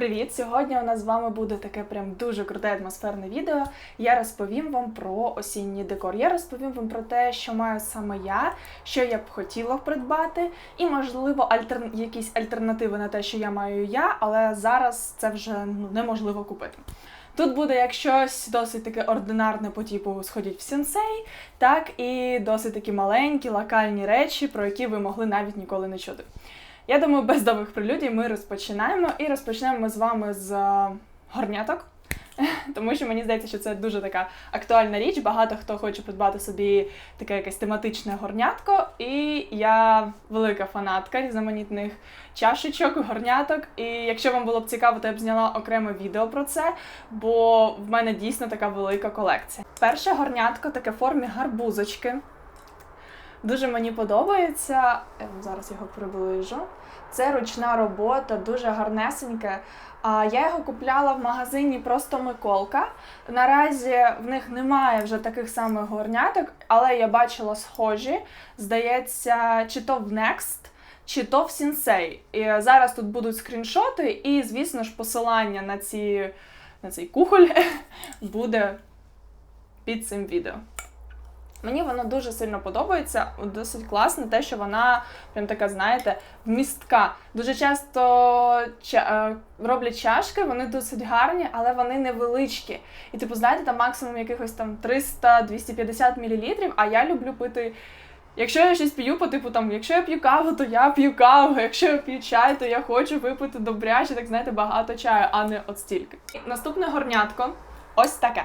Привіт! Сьогодні у нас з вами буде таке прям дуже круте атмосферне відео. Я розповім вам про осінній декор. Я розповім вам про те, що маю саме я, що я б хотіла придбати, і, можливо, альтер... якісь альтернативи на те, що я маю я, але зараз це вже ну, неможливо купити. Тут буде як щось досить таке ординарне по типу сходіть в сенсей, так і досить такі маленькі локальні речі, про які ви могли навіть ніколи не чути. Я думаю, без довгих прелюдій ми розпочинаємо і розпочнемо з вами з е, горняток. Тому що мені здається, що це дуже така актуальна річ. Багато хто хоче придбати собі таке якесь тематичне горнятко. І я велика фанатка різноманітних чашечок, горняток. І якщо вам було б цікаво, то я б зняла окреме відео про це, бо в мене дійсно така велика колекція. Перше горнятко таке формі гарбузочки. Дуже мені подобається. Я зараз його приближу. Це ручна робота, дуже гарнесеньке. А я його купляла в магазині просто Миколка. Наразі в них немає вже таких самих горняток, але я бачила схожі. Здається, чи то в Next, чи то в Sensei. І зараз тут будуть скріншоти, і, звісно ж, посилання на ці на цей кухоль буде під цим відео. Мені воно дуже сильно подобається. Досить класно, те, що вона прям така, знаєте, вмістка. Дуже часто ча- е, роблять чашки, вони досить гарні, але вони невеличкі. І типу, знаєте, там максимум якихось там 300-250 мл, а я люблю пити. Якщо я щось п'ю, по типу там, якщо я п'ю каву, то я п'ю каву. Якщо я п'ю чай, то я хочу випити добряче, так знаєте, багато чаю, а не от стільки. Наступне горнятко ось таке.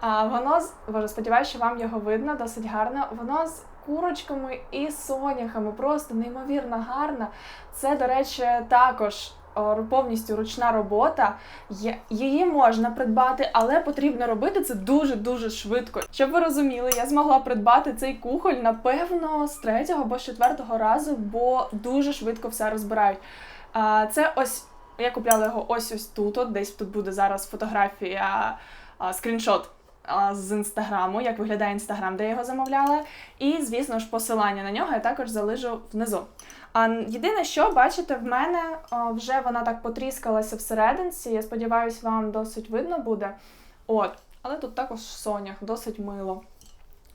А воно з боже, сподіваюся, що вам його видно досить гарно. Воно з курочками і соняхами, просто неймовірно гарно. Це, до речі, також повністю ручна робота. Її можна придбати, але потрібно робити це дуже-дуже швидко. Щоб ви розуміли, я змогла придбати цей кухоль, напевно, з третього або з четвертого разу, бо дуже швидко все розбирають. Це ось я купляла його ось ось тут. От десь тут буде зараз фотографія, скріншот з інстаграму, як виглядає інстаграм, де я його замовляла. І, звісно ж, посилання на нього я також залижу внизу. А єдине, що бачите, в мене вже вона так потріскалася всерединці. Я сподіваюся, вам досить видно буде. От, але тут також сонях, досить мило.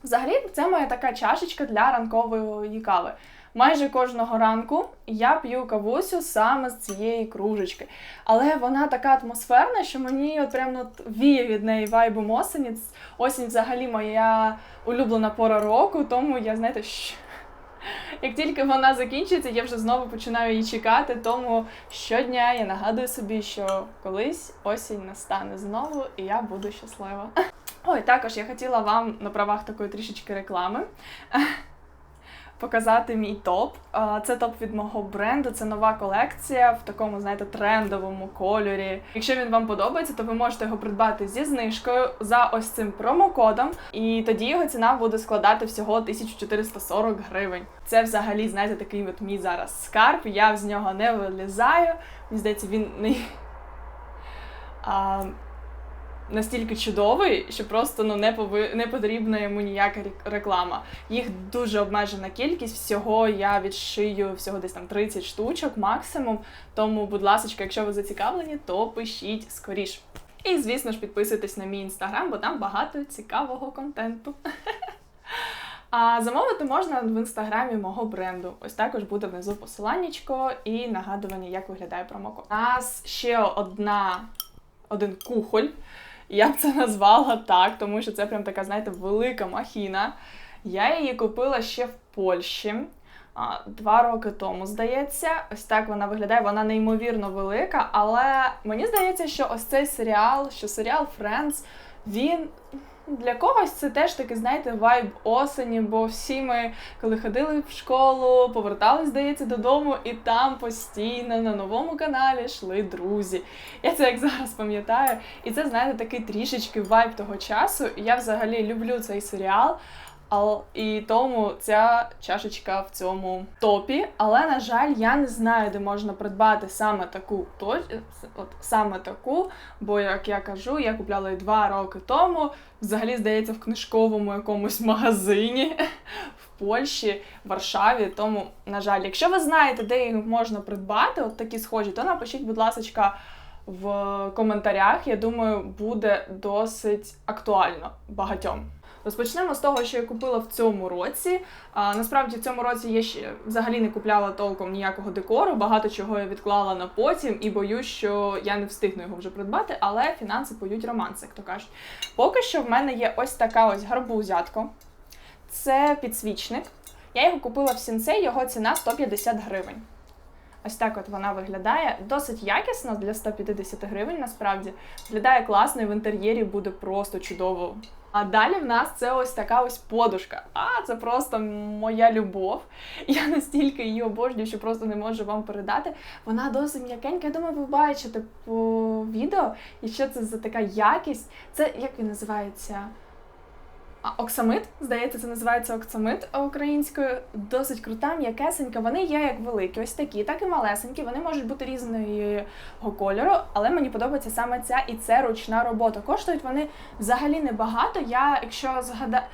Взагалі, це моя така чашечка для ранкової кави. Майже кожного ранку я п'ю кавусю саме з цієї кружечки. Але вона така атмосферна, що мені от прямо от віє від неї вайбом осені. Осінь взагалі моя улюблена пора року, тому я, знаєте, щ- як тільки вона закінчиться, я вже знову починаю її чекати. Тому щодня я нагадую собі, що колись осінь настане знову, і я буду щаслива. Ой, також я хотіла вам на правах такої трішечки реклами показати мій топ. Це топ від мого бренду, це нова колекція в такому, знаєте, трендовому кольорі. Якщо він вам подобається, то ви можете його придбати зі знижкою за ось цим промокодом, і тоді його ціна буде складати всього 1440 гривень. Це взагалі, знаєте, такий от мій зараз скарб. Я з нього не вилізаю. Мені здається, він не. А, настільки чудовий, що просто ну не пови... не потрібна йому ніяка рек- реклама. Їх дуже обмежена кількість. Всього я відшию всього десь там 30 штучок максимум. Тому, будь ласка, якщо ви зацікавлені, то пишіть скоріш. І, звісно ж, підписуйтесь на мій інстаграм, бо там багато цікавого контенту. А замовити можна в інстаграмі мого бренду. Ось також буде внизу посиланнячко і нагадування, як виглядає промокод. У нас ще одна один кухоль. Я б це назвала так, тому що це прям така, знаєте, велика махіна. Я її купила ще в Польщі а, два роки тому, здається. Ось так вона виглядає. Вона неймовірно велика, але мені здається, що ось цей серіал, що серіал Friends, він. Для когось це теж таки, знаєте, вайб осені, бо всі ми, коли ходили в школу, повертались, здається, додому, і там постійно на новому каналі йшли друзі. Я це як зараз пам'ятаю. І це, знаєте, такий трішечки вайб того часу. Я взагалі люблю цей серіал. І тому ця чашечка в цьому топі. Але, на жаль, я не знаю, де можна придбати саме таку то- от саме таку. Бо, як я кажу, я купляла її два роки тому. Взагалі, здається, в книжковому якомусь магазині в Польщі, в Варшаві. Тому, на жаль, якщо ви знаєте, де їх можна придбати, от такі схожі, то напишіть, будь ласка, в коментарях. Я думаю, буде досить актуально багатьом. Розпочнемо з того, що я купила в цьому році. А, насправді в цьому році я ще взагалі не купляла толком ніякого декору. Багато чого я відклала на потім і боюсь, що я не встигну його вже придбати, але фінанси поють романс, як то кажуть. Поки що в мене є ось така ось гарбузятко. Це підсвічник. Я його купила в сінцей, його ціна 150 гривень. Ось так от вона виглядає. Досить якісно для 150 гривень, насправді. Виглядає класно і в інтер'єрі буде просто чудово. А далі в нас це ось така ось подушка. А це просто моя любов. Я настільки її обожнюю, що просто не можу вам передати. Вона досить м'якенька. Я думаю, ви бачите по відео, і що це за така якість. Це як він називається? Оксамит, здається, це називається оксамит українською. Досить крута, м'якесенька. Вони є як великі, ось такі, так і малесенькі. Вони можуть бути різного кольору, але мені подобається саме ця і це ручна робота. Коштують вони взагалі небагато. Я, якщо згадаю.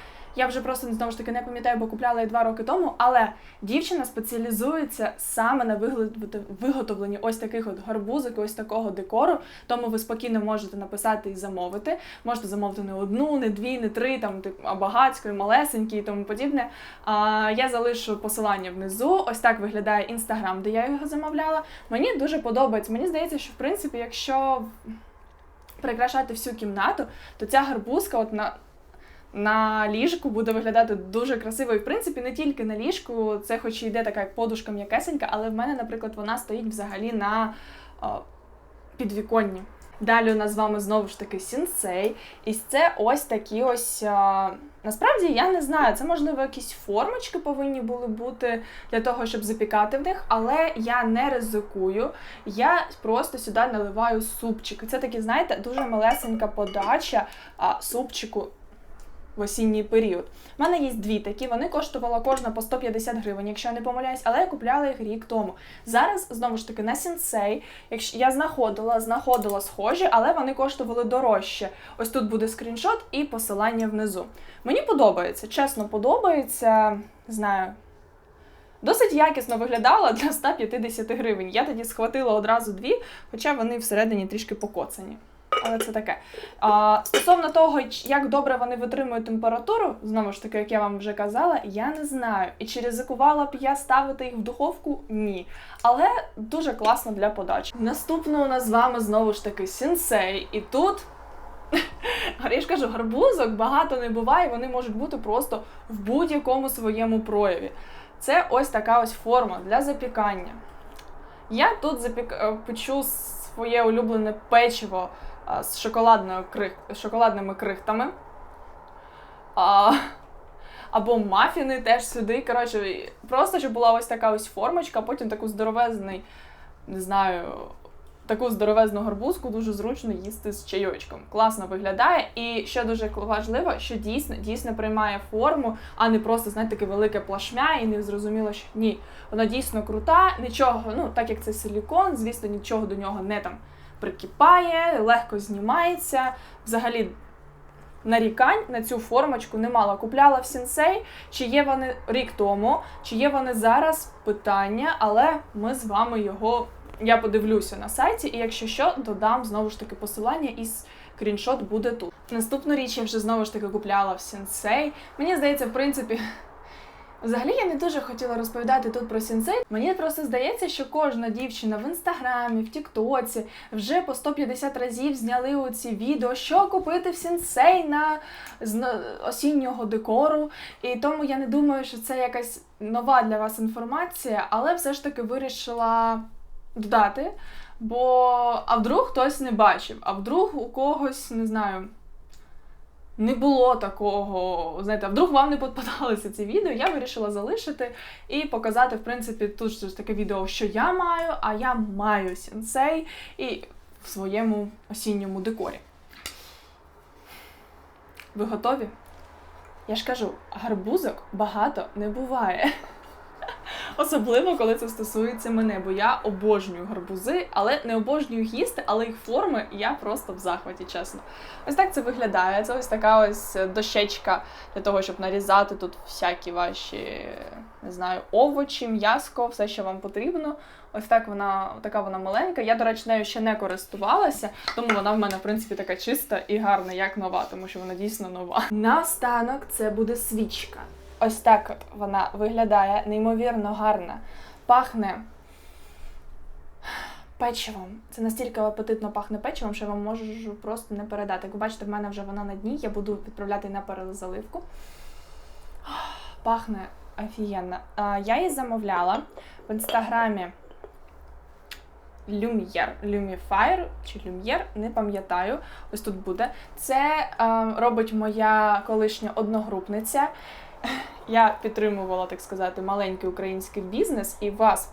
Я вже просто знову ж таки не пам'ятаю, бо купляла її два роки тому. Але дівчина спеціалізується саме на виготовленні ось таких от гарбузок, ось такого декору. Тому ви спокійно можете написати і замовити. Можете замовити не одну, не дві, не три, там а багатсько, малесенькі і тому подібне. А, Я залишу посилання внизу. Ось так виглядає інстаграм, де я його замовляла. Мені дуже подобається. Мені здається, що в принципі, якщо прикрашати всю кімнату, то ця гарбузка, от на на ліжку буде виглядати дуже красиво. І в принципі не тільки на ліжку, це хоч і йде така як подушка м'якесенька, але в мене, наприклад, вона стоїть взагалі на о, підвіконні. Далі у нас з вами знову ж таки сінсей. І це ось такі ось. А... Насправді я не знаю, це можливо якісь формочки повинні були бути для того, щоб запікати в них, але я не ризикую. Я просто сюди наливаю супчик. Це такі, знаєте, дуже малесенька подача а, супчику в осінній період. У мене є дві такі, вони коштували кожна по 150 гривень, якщо я не помиляюсь, але я купляла їх рік тому. Зараз, знову ж таки, на сінсей, якщо я знаходила, знаходила схожі, але вони коштували дорожче. Ось тут буде скріншот і посилання внизу. Мені подобається, чесно подобається, знаю. Досить якісно виглядала для 150 гривень. Я тоді схватила одразу дві, хоча вони всередині трішки покоцані але це таке. А, Стосовно того, як добре вони витримують температуру, знову ж таки, як я вам вже казала, я не знаю. І чи ризикувала б я ставити їх в духовку? Ні. Але дуже класно для подачі. Наступно у нас з вами знову ж таки сінсей. І тут. Я ж кажу, гарбузок багато не буває, вони можуть бути просто в будь-якому своєму прояві. Це ось така ось форма для запікання. Я тут запік... Е, печу своє улюблене печиво з шоколадною крих... шоколадними крихтами. А... Або мафіни теж сюди. Коротше, просто щоб була ось така ось формочка, потім таку здоровезний, не знаю, таку здоровезну гарбузку дуже зручно їсти з чайочком. Класно виглядає. І що дуже важливо, що дійсно дійсно приймає форму, а не просто, знаєте, таке велике плашмя, і не зрозуміло, що ні. Вона дійсно крута, нічого, ну так як це силікон, звісно, нічого до нього не там прикипає, легко знімається. Взагалі, нарікань на цю формочку не мала. Купляла в сінсей, чи є вони рік тому, чи є вони зараз питання, але ми з вами його. Я подивлюся на сайті, і якщо що, додам знову ж таки посилання і скріншот буде тут. Наступну річ я вже знову ж таки купляла в сінсей. Мені здається, в принципі, Взагалі я не дуже хотіла розповідати тут про сінсей. Мені просто здається, що кожна дівчина в інстаграмі, в Тіктоці вже по 150 разів зняли оці відео, що купити в сінсей на з осіннього декору. І тому я не думаю, що це якась нова для вас інформація, але все ж таки вирішила додати. Бо а вдруг хтось не бачив, а вдруг у когось не знаю не було такого, знаєте, вдруг вам не попадалися ці відео, я вирішила залишити і показати, в принципі, тут ж таке відео, що я маю, а я маю сенсей і в своєму осінньому декорі. Ви готові? Я ж кажу, гарбузок багато не буває. Особливо, коли це стосується мене, бо я обожнюю гарбузи, але не обожнюю їсти, але їх форми я просто в захваті, чесно. Ось так це виглядає. Це ось така ось дощечка для того, щоб нарізати тут всякі ваші, не знаю, овочі, м'яско, все, що вам потрібно. Ось так вона, така вона маленька. Я, до речі, нею ще не користувалася, тому вона в мене, в принципі, така чиста і гарна, як нова, тому що вона дійсно нова. Наостанок це буде свічка. Ось так от вона виглядає неймовірно гарна. Пахне печивом. Це настільки апетитно пахне печивом, що я вам можу просто не передати. Як ви бачите, в мене вже вона на дні, я буду відправляти на перезаливку. Пахне офігенно. Я її замовляла в інстаграмі Lumiere, Lumifier чи Lumiere, не пам'ятаю. Ось тут буде. Це е, робить моя колишня одногрупниця. Я підтримувала, так сказати, маленький український бізнес і вас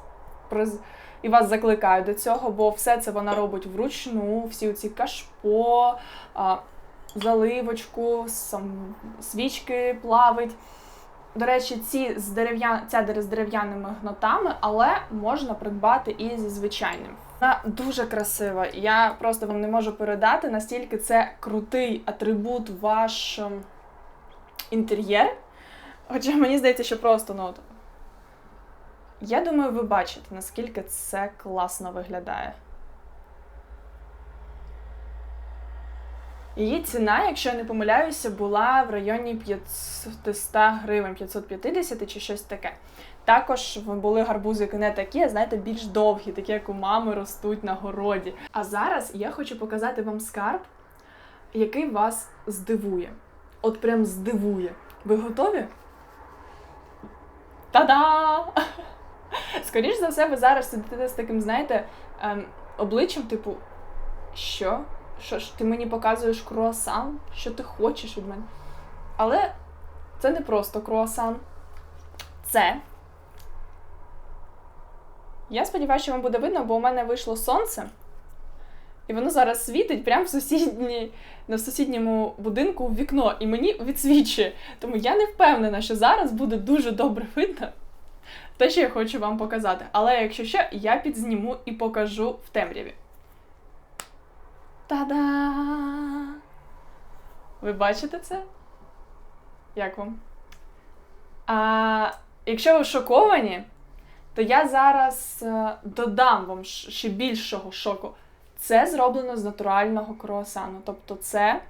приз... і вас закликаю до цього, бо все це вона робить вручну, всі ці кашпо, заливочку, сам, свічки плавить. До речі, ці з дерев'я... ця з дерев'яними гнотами, але можна придбати і зі звичайним. Вона дуже красива. Я просто вам не можу передати, настільки це крутий атрибут ваш ем, інтер'єр. Хоча мені здається, що просто ну. Я думаю, ви бачите, наскільки це класно виглядає. Її ціна, якщо я не помиляюся, була в районі 500 гривень, 550 чи щось таке. Також були гарбузики не такі, а знаєте, більш довгі, такі, як у мами ростуть на городі. А зараз я хочу показати вам скарб, який вас здивує. От прям здивує. Ви готові? Та-да! Скоріше за все, ви зараз сидите з таким, знаєте, ем, обличчям, типу, що? Що ж, ти мені показуєш круасан? Що ти хочеш від мене? Але це не просто круасан. Це. Я сподіваюся, що вам буде видно, бо у мене вийшло сонце. І воно зараз світить прямо в сусідній, на сусідньому будинку в вікно, і мені відсвічує. Тому я не впевнена, що зараз буде дуже добре видно те, що я хочу вам показати. Але якщо що, я підзніму і покажу в темряві. Та-да! Ви бачите це? Як вам? А якщо ви шоковані, то я зараз е, додам вам ще більшого шоку. Це зроблено з натурального круасану. Тобто, це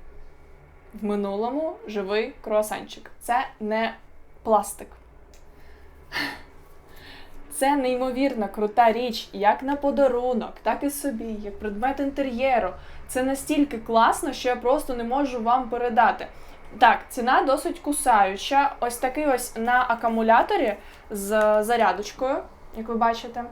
в минулому живий круасанчик. Це не пластик. Це неймовірно крута річ, як на подарунок, так і собі, як предмет інтер'єру. Це настільки класно, що я просто не можу вам передати. Так, ціна досить кусаюча. Ось такий ось на акумуляторі з зарядочкою, як ви бачите,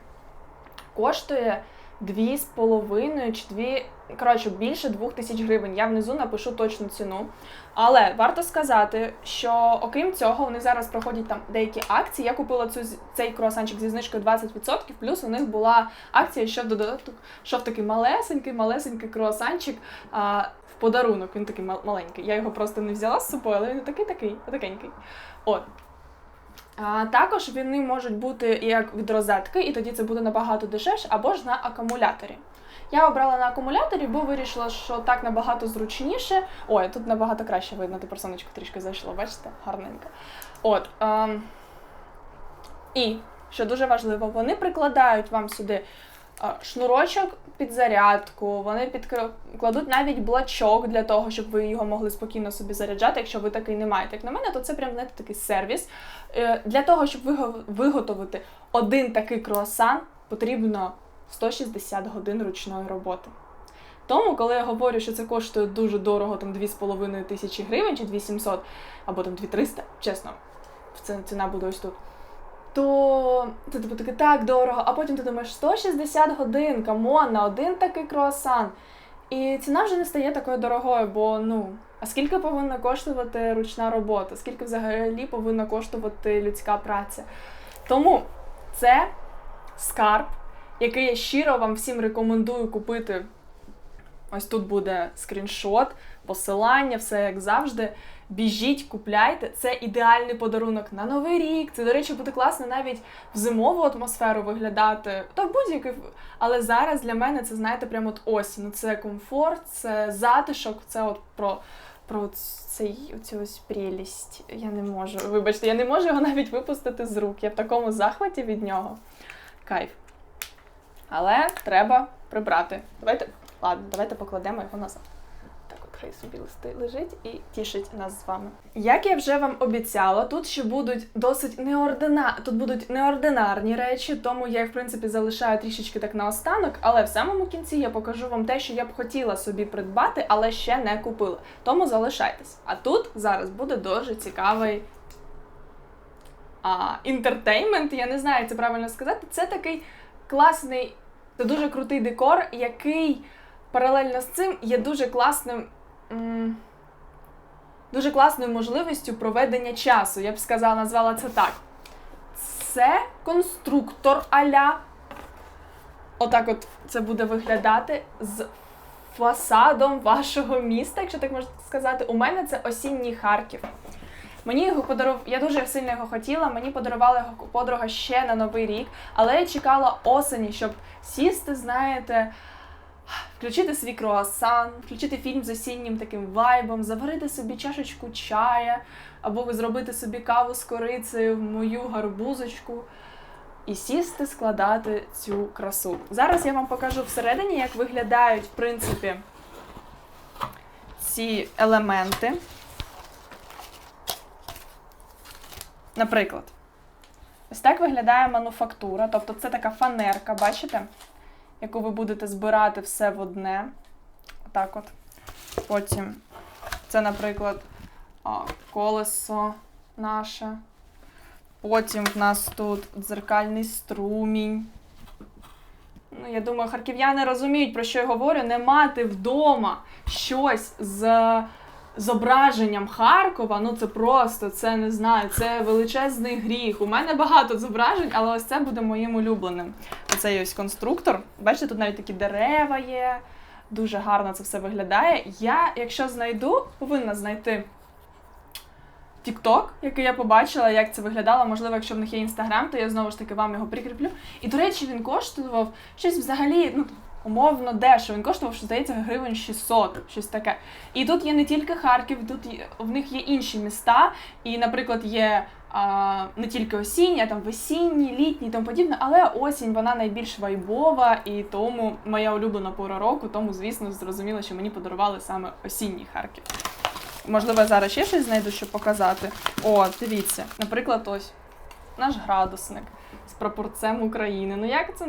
коштує 2,5 чи 2, коротше, більше 2 тисяч гривень. Я внизу напишу точну ціну. Але варто сказати, що окрім цього, вони зараз проходять там деякі акції. Я купила цю цей круасанчик зі знижкою 20%, плюс у них була акція, що додаток, що в такий малесенький, малесенький круасанчик а, в подарунок. Він такий маленький. Я його просто не взяла з собою, але він такий такий, такенький. От. А Також вони можуть бути як від розетки, і тоді це буде набагато дешевше, або ж на акумуляторі. Я обрала на акумуляторі, бо вирішила, що так набагато зручніше. Ой, тут набагато краще видно, ти персоночку трішки зайшла, бачите? Гарненько. От. Ем... І, що дуже важливо, вони прикладають вам сюди шнурочок під зарядку, вони підкладуть навіть блачок для того, щоб ви його могли спокійно собі заряджати, якщо ви такий не маєте. Як на мене, то це прям знаєте, такий сервіс. Е, для того, щоб виготовити один такий круасан, потрібно 160 годин ручної роботи. Тому, коли я говорю, що це коштує дуже дорого, там 2,5 тисячі гривень чи 2700, або там 2300, чесно, ціна буде ось тут то ти типу таке так дорого, а потім ти думаєш 160 годин, камон, на один такий круасан. І ціна вже не стає такою дорогою, бо ну, а скільки повинна коштувати ручна робота, скільки взагалі повинна коштувати людська праця. Тому це скарб, який я щиро вам всім рекомендую купити Ось тут буде скріншот, посилання, все як завжди. Біжіть, купляйте. Це ідеальний подарунок на новий рік. Це, до речі, буде класно навіть в зимову атмосферу виглядати. Та будь-який. Але зараз для мене це, знаєте, прямо от. Ну, Це комфорт, це затишок, це от про, про цей оцю ось прелість. Я не можу. Вибачте, я не можу його навіть випустити з рук. Я в такому захваті від нього. Кайф. Але треба прибрати. Давайте, ладно, давайте покладемо його назад. Хай собі листи лежить і тішить нас з вами. Як я вже вам обіцяла, тут ще будуть досить неордина... тут будуть неординарні речі, тому я їх в принципі залишаю трішечки так наостанок, але в самому кінці я покажу вам те, що я б хотіла собі придбати, але ще не купила. Тому залишайтесь. А тут зараз буде дуже цікавий інтертеймент, я не знаю, це правильно сказати. Це такий класний, це дуже крутий декор, який паралельно з цим є дуже класним. Дуже класною можливістю проведення часу. Я б сказала, назвала це так. Це конструктор аля. Отак от це буде виглядати з фасадом вашого міста, якщо так можна сказати. У мене це осінній Харків. Мені його подарував, я дуже сильно його хотіла. Мені подарувала його подруга ще на новий рік, але я чекала осені, щоб сісти, знаєте, включити свій круасан, включити фільм з осіннім таким вайбом, заварити собі чашечку чая, або зробити собі каву з корицею, мою гарбузочку. І сісти складати цю красу. Зараз я вам покажу всередині, як виглядають, в принципі, ці елементи. Наприклад, ось так виглядає мануфактура, тобто це така фанерка, бачите? Яку ви будете збирати все в одне. Отак от. Потім це, наприклад, колесо наше. Потім в нас тут дзеркальний струмінь. Ну, я думаю, харків'яни розуміють, про що я говорю, не мати вдома щось з зображенням Харкова, ну це просто, це не знаю, це величезний гріх. У мене багато зображень, але ось це буде моїм улюбленим. Оцей ось конструктор. Бачите, тут навіть такі дерева є. Дуже гарно це все виглядає. Я, якщо знайду, повинна знайти TikTok, який я побачила, як це виглядало. Можливо, якщо в них є інстаграм, то я знову ж таки вам його прикріплю. І, до речі, він коштував щось взагалі, ну, умовно дешево. Він коштував, що здається, гривень 600, щось таке. І тут є не тільки Харків, тут є, в них є інші міста. І, наприклад, є а, не тільки осіння, там весінні, літні і тому подібне, але осінь вона найбільш вайбова, і тому моя улюблена пора року, тому, звісно, зрозуміло, що мені подарували саме осінній Харків. Можливо, я зараз ще щось знайду, щоб показати. О, дивіться, наприклад, ось наш градусник з прапорцем України. Ну як це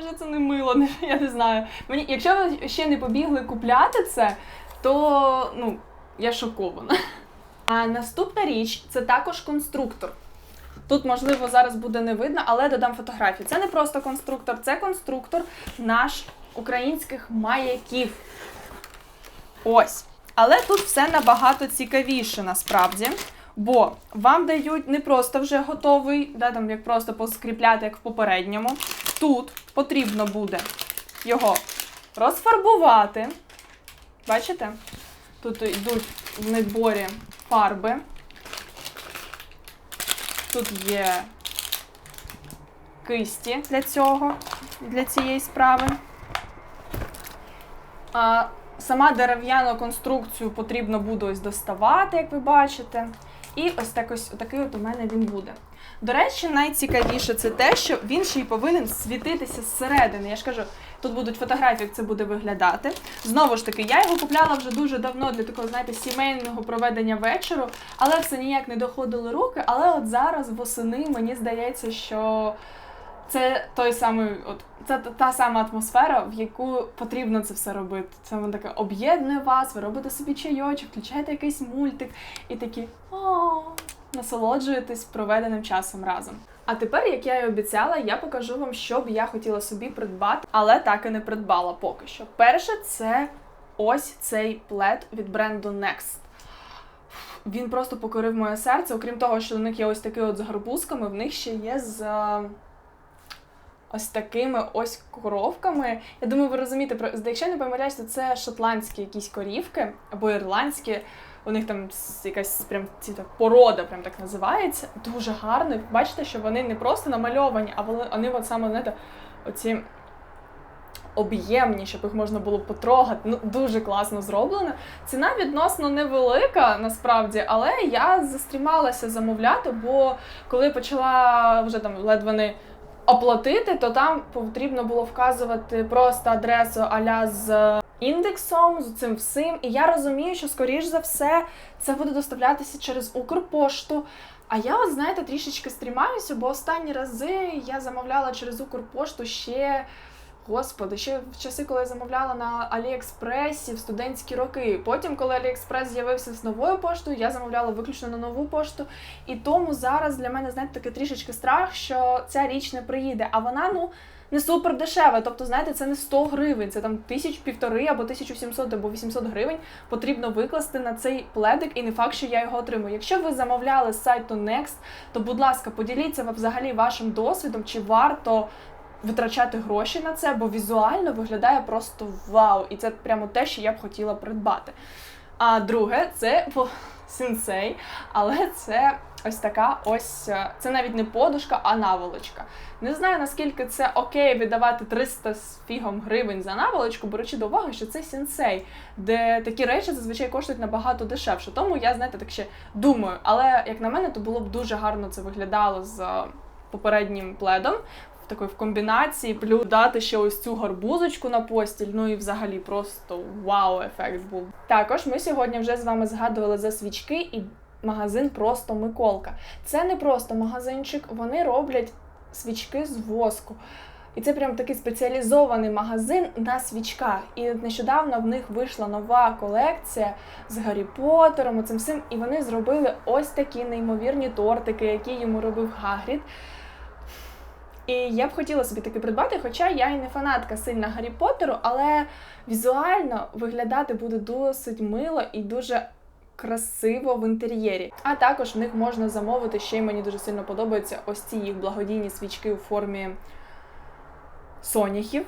ж це не мило, я не знаю. Мені, якщо ви ще не побігли купляти це, то ну, я шокована. А наступна річ це також конструктор. Тут, можливо, зараз буде не видно, але додам фотографію. Це не просто конструктор, це конструктор наш українських маяків. Ось. Але тут все набагато цікавіше насправді. Бо вам дають не просто вже готовий, да, там як просто поскріпляти, як в попередньому. Тут потрібно буде його розфарбувати. Бачите? Тут йдуть в наборі фарби. Тут є кисті для цього, для цієї справи. А сама дерев'яну конструкцію потрібно буде ось доставати, як ви бачите. І ось так ось такий от у мене він буде. До речі, найцікавіше це те, що він ще й повинен світитися зсередини. Я ж кажу, тут будуть фотографії, як це буде виглядати. Знову ж таки, я його купляла вже дуже давно для такого, знаєте, сімейного проведення вечору, але все ніяк не доходили руки. Але от зараз восени мені здається, що це той самий, от це та- сама атмосфера, в яку потрібно це все робити. Це воно таке об'єднує вас, ви робите собі чайочок, включаєте якийсь мультик і такі о, насолоджуєтесь проведеним часом разом. А тепер, як я і обіцяла, я покажу вам, що б я хотіла собі придбати, але так і не придбала поки що. Перше, це ось цей плед від бренду Next. Він просто покорив моє серце. Окрім того, що у них є ось такий от з гарбузками, в них ще є з. Ось такими ось коровками. Я думаю, ви розумієте, якщо я не помиляюсь, то це шотландські якісь корівки або ірландські. У них там якась прям ці так, порода, прям так називається. Дуже гарно. Бачите, що вони не просто намальовані, а вони, вони от саме знаєте, оці об'ємні, щоб їх можна було потрогати. Ну, дуже класно зроблено. Ціна відносно невелика насправді, але я застрімалася замовляти, бо коли почала вже там ледве не оплатити, то там потрібно було вказувати просто адресу аля з індексом, з цим всім. І я розумію, що скоріш за все це буде доставлятися через Укрпошту. А я, от знаєте, трішечки стрімаюся, бо останні рази я замовляла через Укрпошту ще. Господи, ще в часи, коли я замовляла на Аліекспресі в студентські роки. Потім, коли Аліекспрес з'явився з новою поштою, я замовляла виключно на нову пошту. І тому зараз для мене, знаєте, такий трішечки страх, що ця річ не приїде. А вона, ну, не супер дешева. Тобто, знаєте, це не 100 гривень, це там тисяч півтори або 1700 або 800 гривень потрібно викласти на цей пледик, і не факт, що я його отримую. Якщо ви замовляли з сайту Next, то будь ласка, поділіться взагалі вашим досвідом, чи варто витрачати гроші на це, бо візуально виглядає просто вау, і це прямо те, що я б хотіла придбати. А друге, це по- сенсей, але це ось така ось, е, це навіть не подушка, а наволочка. Не знаю наскільки це окей віддавати 300 з фігом гривень за наволочку, беручи до уваги, що це сенсей, де такі речі зазвичай коштують набагато дешевше. Тому я, знаєте, так ще думаю. Але як на мене, то було б дуже гарно це виглядало з е, попереднім пледом. В такої в комбінації, плюс дати ще ось цю гарбузочку на постіль. Ну і взагалі просто вау-ефект був. Також ми сьогодні вже з вами згадували за свічки і магазин просто Миколка. Це не просто магазинчик, вони роблять свічки з воску. І це прям такий спеціалізований магазин на свічках. І нещодавно в них вийшла нова колекція з Гаррі Поттером, цим всім, і вони зробили ось такі неймовірні тортики, які йому робив Гагрід. І я б хотіла собі таки придбати, хоча я і не фанатка сильна Гаррі Поттеру, але візуально виглядати буде досить мило і дуже красиво в інтер'єрі. А також в них можна замовити ще й мені дуже сильно подобаються ось ці їх благодійні свічки у формі соняхів.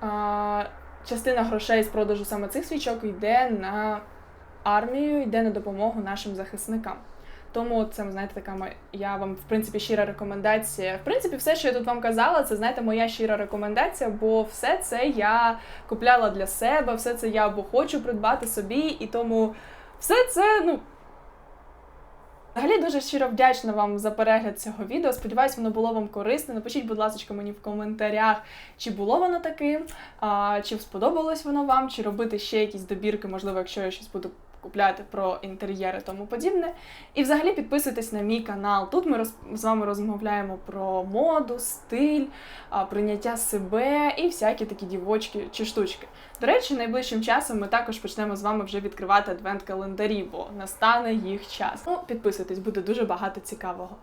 А, частина грошей з продажу саме цих свічок йде на армію, йде на допомогу нашим захисникам. Тому це, знаєте, така моя, я вам, в принципі, щира рекомендація. В принципі, все, що я тут вам казала, це знаєте, моя щира рекомендація, бо все це я купляла для себе, все це я або хочу придбати собі, і тому все це, ну. Взагалі дуже щиро вдячна вам за перегляд цього відео. Сподіваюсь, воно було вам корисне. Напишіть, будь ласка, мені в коментарях, чи було воно таким, а, чи сподобалось воно вам, чи робити ще якісь добірки, можливо, якщо я щось буду купляти про інтер'єри тому подібне. І взагалі підписуйтесь на мій канал. Тут ми роз... з вами розмовляємо про моду, стиль, прийняття себе і всякі такі дівочки чи штучки. До речі, найближчим часом ми також почнемо з вами вже відкривати адвент-календарі, бо настане їх час. Ну, підписуйтесь, буде дуже багато цікавого.